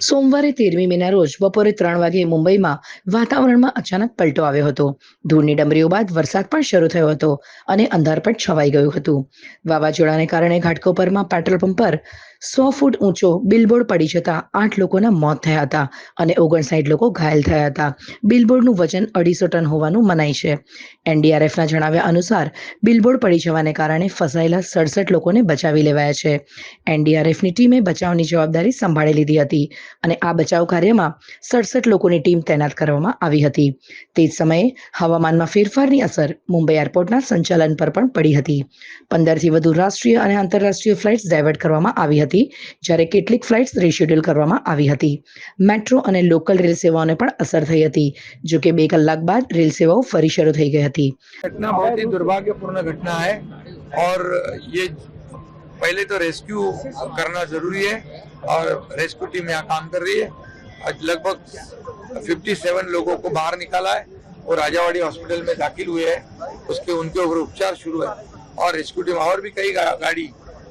સોમવારે તેરમી મેના રોજ બપોરે ત્રણ વાગ્યે મુંબઈમાં વાતાવરણમાં અચાનક પલટો આવ્યો હતો. ધૂળની ડમરીઓ બાદ વરસાદ પણ શરૂ થયો હતો અને અંધારપટ છવાઈ ગયું હતું. વાવાઝોડાને કારણે ઘાટકોપરમાં પેટ્રોલ પંપ પર સો ફૂટ ઊંચો બિલબોર્ડ પડી જતા આઠ લોકોના મોત થયા હતા અને ઓગણસાઠ લોકો ઘાયલ થયા હતા. બિલબોર્ડનું વજન અઢીસો ટન હોવાનું મનાય છે. એનડીઆરએફના જણાવ્યા અનુસાર બિલબોર્ડ પડી જવાને કારણે ફસાયેલા સડસઠ લોકોને બચાવી લેવાયા છે. એનડીઆરએફની ટીમે બચાવની જવાબદારી સંભાળી લીધી હતી. અને આ બચાવ કાર્યમાં સડસઠ લોકોની ટીમ તૈનાત કરવામાં આવી હતી તે જ સમયે હવામાનમાં ફેરફારની અસર મુંબઈ એરપોર્ટના સંચાલન પર પણ પડી હતી પંદરથી વધુ રાષ્ટ્રીય અને આંતરરાષ્ટ્રીય ફ્લાઇટ્સ ડાયવર્ટ કરવામાં આવી હતી જ્યારે કેટલીક ફ્લાઇટ્સ રીશેડ્યુલ કરવામાં આવી હતી મેટ્રો અને લોકલ રેલ સેવાઓને પણ અસર થઈ હતી જો કે બે કલાક બાદ રેલ સેવાઓ ફરી શરૂ થઈ ગઈ હતી घटना बहुत ही दुर्भाग्यपूर्ण घटना है और ये पहले तो रेस्क्यू करना जरूरी है और रेस्क्यू टीम यहाँ काम कर रही है। आज लगभग 57 लोगों को बाहर निकाला है वो राजावाड़ी हॉस्पिटल में दाखिल हुए हैं। उसके उनके ऊपर उपचार शुरू है। और रेस्क्यू टीम और भी कई गा, गाड़ी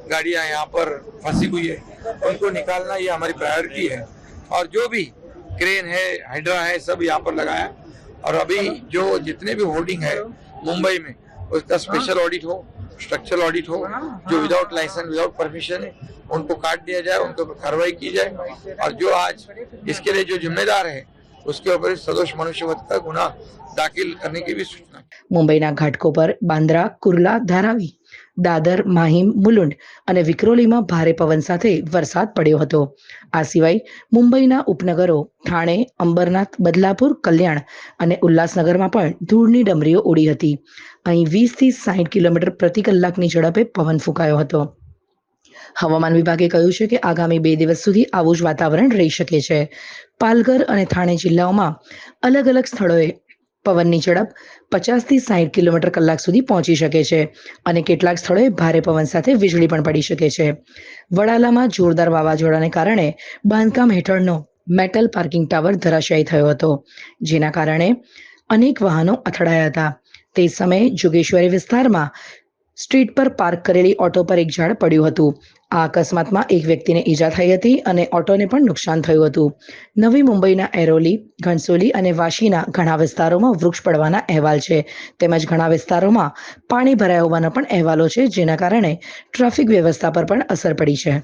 गाड़ियाँ यहाँ पर फंसी हुई है। उनको निकालना ये हमारी प्रायोरिटी है। और जो भी क्रेन है हाइड्रा है सब यहाँ पर लगाया। और अभी जो जितने भी होर्डिंग है मुंबई में उसका स्पेशल ऑडिट हो स्ट्रक्चरल ऑडिट हो जो विदाउट लाइसेंस विदाउट परमिशन है उनको काट दिया जाए उनके ऊपर कार्रवाई की जाए और जो आज इसके लिए जो जिम्मेदार है उसके ऊपर सदोष मनुष्यवध का गुना दाखिल करने की भी सूचना મુંબઈના ઘાટકોપર બાંદ્રા કુર્લા ધારાવી દાદર માહિમ મુલુંડ અને વિક્રોલીમાં ભારે પવન સાથે વરસાદ પડ્યો હતો આ સિવાય મુંબઈના ઉપનગરો ઠાણે અંબરનાથ બદલાપુર કલ્યાણ અને ઉલ્લાસનગરમાં પણ ધૂળની ડમરીઓ ઉડી હતી અહીં વીસથી સાઠ કિલોમીટર પ્રતિ કલાકની ઝડપે પવન ફૂંકાયો હતો હવામાન વિભાગે કહ્યું છે કે આગામી બે દિવસ સુધી આવું જ વાતાવરણ રહી શકે છે. પાલઘર અને થાણે જિલ્લાઓમાં અલગ અલગ સ્થળોએ પવનની ઝડપ પચાસથી સાઠ કિલોમીટર કલાક સુધી પહોંચી શકે છે અને કેટલાક સ્થળોએ ભારે પવન સાથે વીજળી પણ પડી શકે છે. વડાલામાં જોરદાર વાવાઝોડાને કારણે બાંધકામ હેઠળનો મેટલ પાર્કિંગ ટાવર ધરાશાયી થયો હતો, જેના કારણે અનેક વાહનો અથડાયા હતા. તે સમયે જોગેશ્વરી વિસ્તારમાં સ્ટ્રીટ પર પાર્ક કરેલી ઓટો પર એક ઝાડ પડ્યું હતું. આ અકસ્માતમાં એક વ્યક્તિને ઈજા થઈ હતી અને ઓટોને પણ નુકસાન થયું હતું. નવી મુંબઈના એરોલી, ઘણસોલી અને વાશીના ઘણા વિસ્તારોમાં વૃક્ષ પડવાના અહેવાલ છે. તેમજ ઘણા વિસ્તારોમાં પાણી ભરાયા હોવાના પણ અહેવાલો છે, જેના કારણે ટ્રાફિક વ્યવસ્થા પર પણ અસર પડી છે.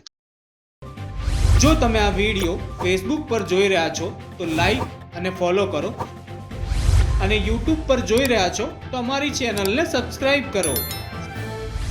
જો તમે આ વીડિયો ફેસબુક પર જોઈ રહ્યા છો, તો લાઈક અને ફોલો કરો. અને યુટ્યુબ પર જોઈ રહ્યા છો, તો અમારી ચેનલને સબસ્ક્રાઈબ કરો.